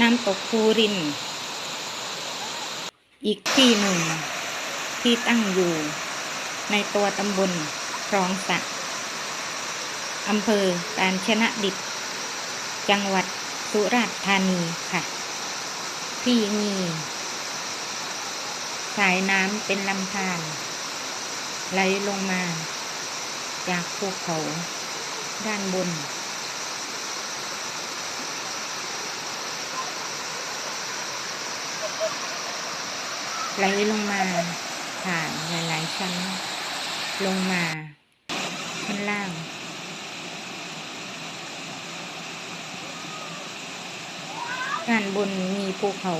น้ำตกภูริน อีกที่หนึ่ง ที่ตั้งอยู่ ในตัวตำบลคลองสะอำเภอการชนะดิตจังหวัดสุราษฎร์ธานีค่ะ ที่มีสายน้ำเป็นลำธารไหลลงมา จากภูเขาด้านบน ไหลลงมา ผ่านหลายๆชั้น ลงมาข้างล่าง ด้านบนมีภูเขา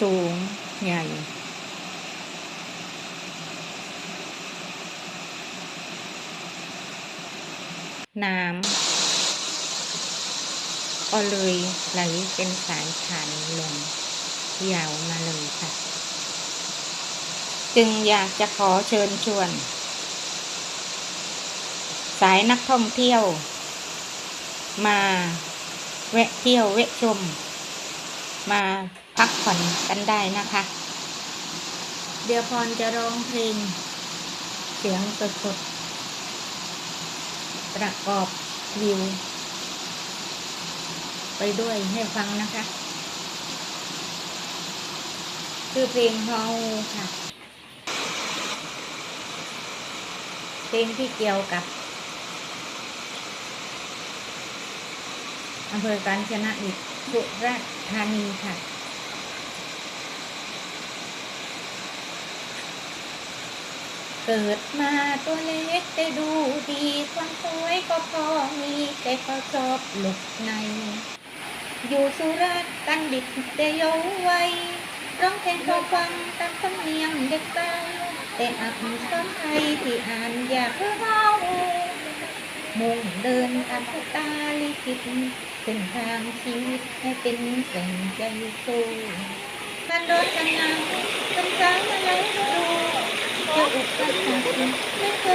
สูงใหญ่น้ำก็เลยไหลเป็นสายผ่านลง ยาวมาเลยค่ะ จึงอยากจะขอเชิญชวน สายนักท่องเที่ยว มาแวะเที่ยวแวะชม มาพักผ่อนกันได้นะคะ เดี๋ยวพรจะร้องเพลง เสียงสดๆประกอบวิว ไปด้วยให้ฟังนะคะ คือเพลงฮอลค่ะ เพลงที่เกี่ยวกับอำเภอการชนะอิตสุราษฎร์ธานีค่ะเกิดมาตัวเล็กแต่ดูดีความสวยก็พอมีแต่ก็ชอบหลบใน อยู่สุราษฎร์กันดิดแต่เยาว์วัย ร้องเพลงพอฟังตามสำเนียงเด็กเก่าแต่อักษรไทยที่อ่านอยากเล่อเฮามุ่งเดินตามผู้ตาลิขิตเส้นทางชีวิตให้เป็นแสงใจสู้การโดนกันงานเป็นสายอะไรก็ดูจะอุปสรรค